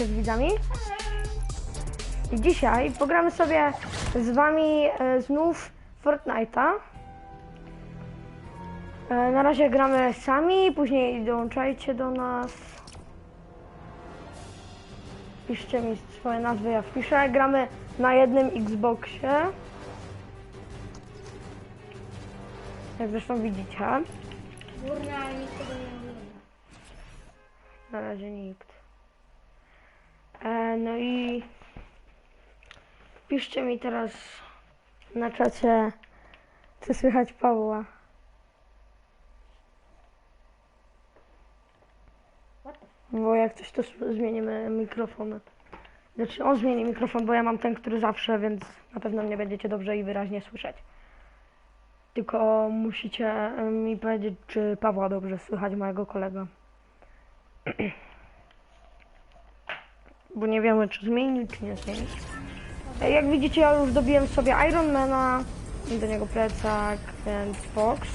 się z widzami. I dzisiaj pogramy sobie z wami e, znów Fortnite'a. E, na razie gramy sami, później dołączajcie do nas. Piszcie mi swoje nazwy, ja wpiszę. Gramy na jednym Xboxie. Jak zresztą widzicie. Górna, nie ogląda. Na razie nikt. E, no i piszcie mi teraz na czacie, co słychać Pawła. Bo jak coś to zmienimy mikrofon. Znaczy on zmieni mikrofon, bo ja mam ten, który zawsze, więc na pewno mnie będziecie dobrze i wyraźnie słyszać. Tylko musicie mi powiedzieć, czy Pawła dobrze słychać, mojego kolega. Bo nie wiemy, czy zmienić, czy nie zmienić. E, Jak widzicie, ja już dobiłem sobie Ironmana, do niego plecak, and Fox.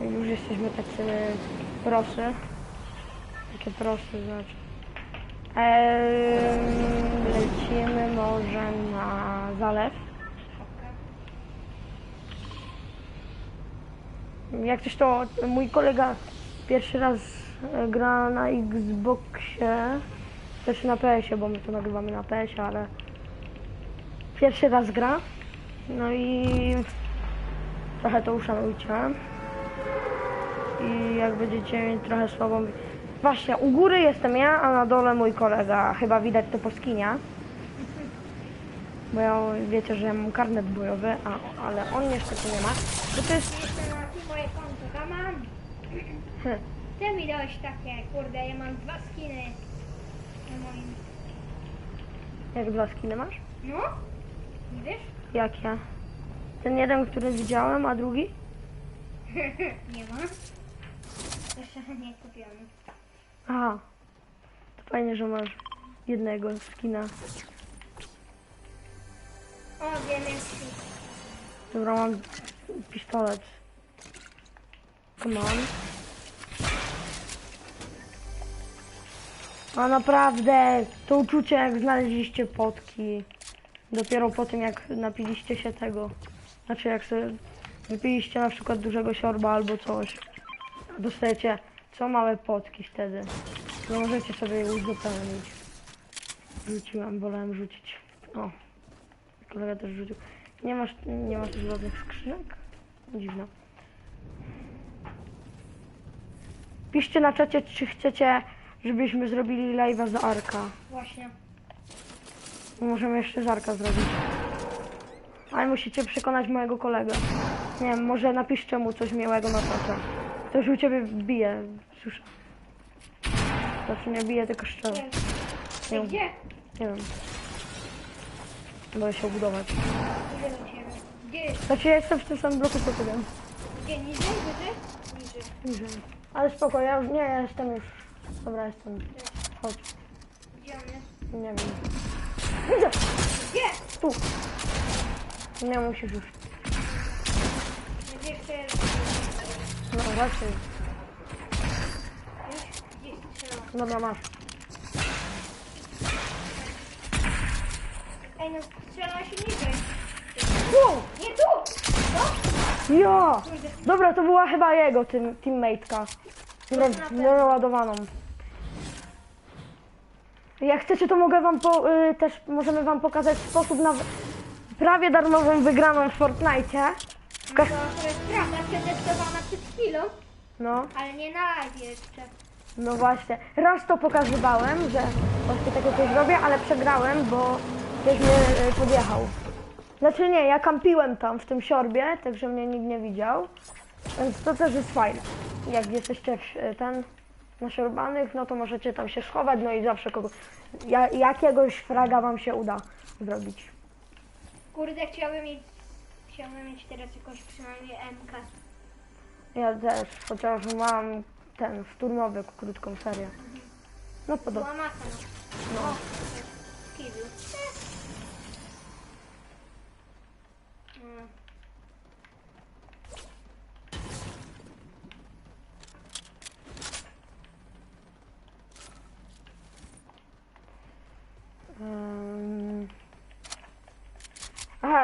Już jesteśmy tacy prosy. Takie prosy znaczy. Eee, lecimy może na zalew. Jak coś to mój kolega pierwszy raz e, gra na Xboxie, też na PS-ie, bo my to nagrywamy na PS-ie, ale pierwszy raz gra. No i trochę to uszanujcie. I jak będziecie mieć trochę słabą... Właśnie, u góry jestem ja, a na dole mój kolega. Chyba widać to po skinia. Bo ja, wiecie, że ja mam karnet bojowy, a, ale on niestety nie ma. To jest... Jeszcze moje konto. Hm, Ty mi dałeś takie, kurde, ja mam dwa skiny na moim. jak dwa skiny masz? No? Nie wiesz? Jakie? Ten jeden, który widziałem, a drugi? nie ma. Jeszcze nie kupiony. Aha. To fajnie, że masz jednego skina. O, wiem jest Dobra, mam pistolet. Come on. A naprawdę, to uczucie jak znaleźliście potki. Dopiero po tym jak napiliście się tego. Znaczy jak sobie wypiliście na przykład dużego siorba albo coś. Dostajecie co małe potki wtedy. No możecie sobie je uzupełnić. Rzuciłem, wolałem rzucić. O, kolega też rzucił. Nie masz, nie masz żadnych skrzynek? Dziwne. Piszcie na czacie, czy chcecie, żebyśmy zrobili live'a z Arka. właśnie. Możemy jeszcze z Arka zrobić. Ale musicie przekonać mojego kolegę. Nie wiem, może napiszcie mu coś miłego na czacie. Ktoś u ciebie bije, słyszę. Znaczy nie bije, tylko szczerze. Wiem. Nie, Ty gdzie? nie wiem. Boję się obudować. Idę do ciebie. Gdzie jest? Znaczy ja jestem w tym samym bloku co ty wiem. Gdzie? Niżej? Wyżej? Niżej. Niżej. Ale spoko, ja już nie ja jestem już. Dobra, jestem. Chodź. Gdzie on jest? Nie wiem. Widzę! Gdzie? Tu! Nie musisz już. Gdzie jest? No? Gdzie strzela? Dobra, masz. Ej, no strzela się niżej. Wow! Nie tu! No? Ja! Dobra, to była chyba jego tym, teammate'ka. Dobra, naładowaną. Jak chcecie, to mogę wam po, y, też możemy wam pokazać sposób na prawie darmową wygraną w Fortnite. No to, to jest prawda, przetestowana przed chwilą, No, ale nie na live jeszcze. no właśnie. Raz to pokazywałem, że właśnie takie coś robię, ale przegrałem, bo ktoś mnie y, podjechał. Znaczy nie, ja kampiłem tam w tym siorbie, także mnie nikt nie widział. Więc to też jest fajne. Jak jesteście w, ten na siorbanych, no to możecie tam się schować, no i zawsze kogo, ja, jakiegoś fraga wam się uda zrobić. Kurde, chciałbym mieć, chciałbym mieć teraz jakąś przynajmniej MK. Ja też, chociaż mam ten szturmowy krótką serię. No podobnie. Była masa, no. No.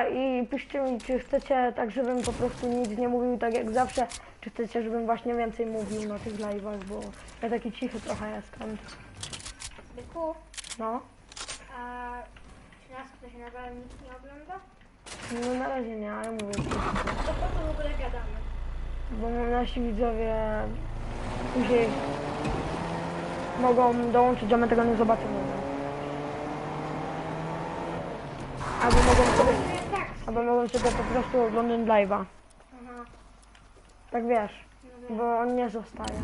Dobra, i piszcie mi, czy chcecie tak, żebym po prostu nic nie mówił tak jak zawsze, czy chcecie, żebym właśnie więcej mówił na tych live'ach, bo ja taki cichy trochę jestem. Byku, No, a czy nas ktoś naprawdę nic nie ogląda? no na razie nie, ale mówię To po co w ogóle gadamy? bo nasi widzowie później mogą dołączyć, a my tego nie zobaczymy. Albo mogą sobie. Albo mogą sobie po prostu oglądać live'a. Aha, Tak wiesz. no wiem. Bo on nie zostaje.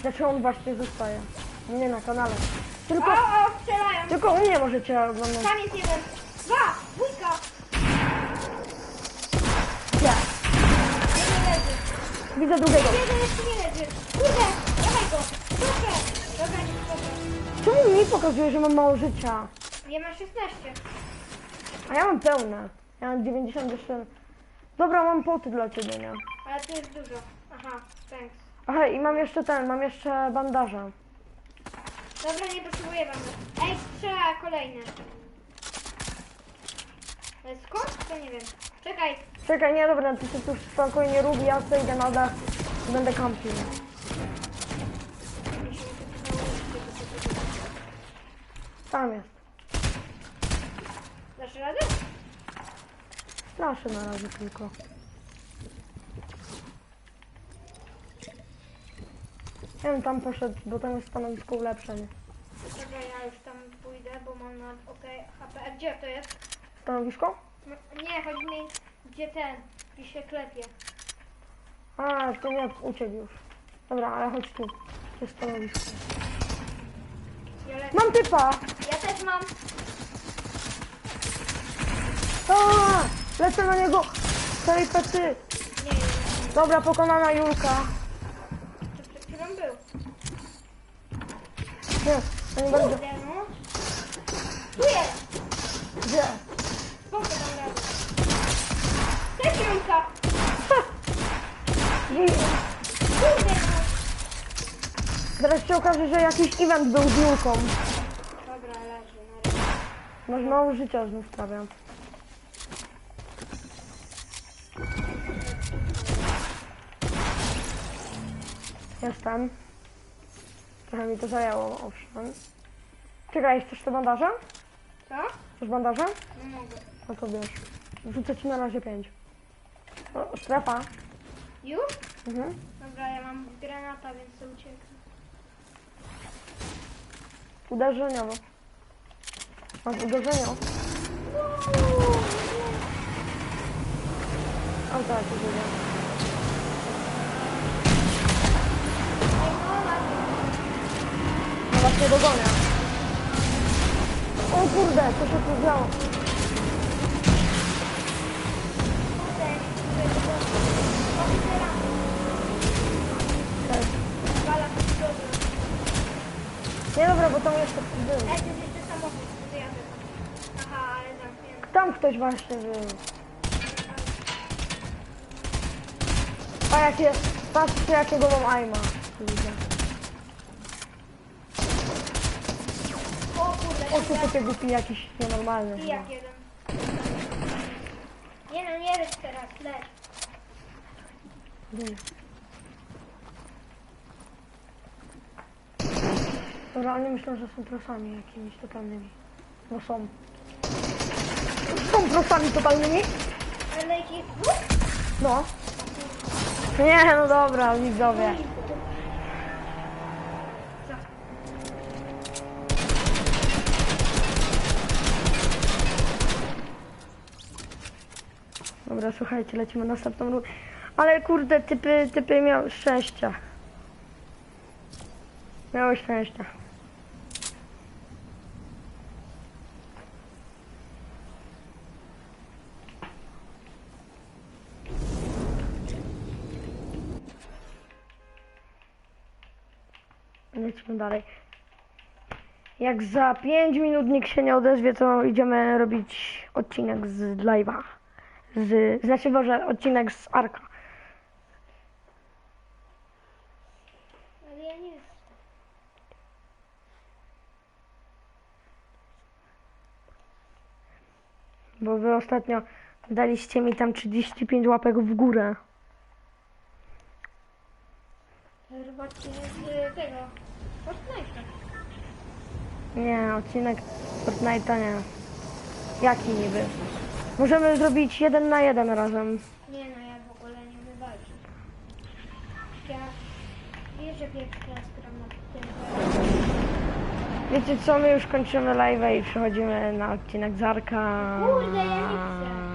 Znaczy on właśnie zostaje. Nie na kanale. Tylko, O, o, strzelają! tylko u mnie możecie oglądać. Tam jest jeden. Dwa! Dwójka! Ja. Jeden leży. Widzę drugiego. Jeden jeszcze nie leży. Kurde! Dawaj go! Proszę! Dobra, nie spoko. Czemu mi pokazuje, że mam mało życia? Ja mam 16. A ja mam pełne. Ja mam 90 jeszcze. Dobra, mam poty dla ciebie, nie? Ale tu jest dużo. Aha, thanks. Aha, i mam jeszcze ten, mam jeszcze bandaże. Dobra, nie potrzebuję wam. Ej, strzela kolejny. Ale skąd? To nie wiem. Czekaj. Czekaj, nie, dobra, ty się tu spokojnie rób, ja sobie idę na dach i będę kampił. Tam jest. Dasz radę? Straszę na razie tylko. Ja bym tam poszedł, bo tam jest stanowisko ulepszenie. Dobra, ja już tam pójdę, bo mam na OK HP. A gdzie to jest? Stanowisko? No, Nie, chodzi mi gdzie ten, gdzie się klepie. A, to nie uciekł już. Dobra, ale chodź tu. To jest stanowisko. Ja, le- Mam typa! ja też mam. A, lecę na niego! Tej pety! Nie, nie, Dobra, pokonana Julka. przed chwilą był. Nie, to nie będzie. Kurde, no. Jest! Gdzie? Spoko, dam radę. Też Julka! Kurde, no. teraz się okaże, że jakiś event był z Julką. Dobra, leży, na razie. Masz mało życia znów prawie. Jestem. Trochę mi to zajęło, owszem. Czekaj, chcesz te bandaże? Co? Chcesz bandaże? Nie mogę. No to wiesz. Rzucę ci na razie pięć. O, strefa. Już? Mhm. Dobra, ja mam granata, więc to ucieknę. Uderzeniowo. Masz uderzenie. O tak, uderzenie. Ej, no, ładnie. No właśnie dogonię. O kurde, co się tu działo? Nie dobra, bo tam jeszcze był. Tam ktoś właśnie był. A jakie, patrzcie jakiego mam aima. O kurde, O, tu takie głupi jakiś nienormalny. I jak jeden. Nie no, nie lecz teraz, lecz. Nie. Dobra, oni myślą, że są prosami jakimiś totalnymi. No są. Są prosami totalnymi? Ale ich jest dwóch? No. Nie, no dobra, widzowie. Dobra, słuchajcie, lecimy na następną rundę. Ale kurde, typy, typy miały szczęście. Miały szczęście. Lecimy dalej. Jak za 5 minut nikt się nie odezwie, to idziemy robić odcinek z live'a. Z, znaczy może odcinek z Arka. Ale ja nie wiem. Bo wy ostatnio daliście mi tam 35 łapek w górę. Zobaczcie z tego. Fortnite'a. Nie, odcinek Fortnite'a nie. Jaki niby? Możemy zrobić jeden na jeden razem. Nie no, ja w ogóle nie wywalczę. Ja wiesz, że pierwszy raz gram na tym. Wiecie co, my już kończymy live i przechodzimy na odcinek Zarka. Kurde, ja nie chcę.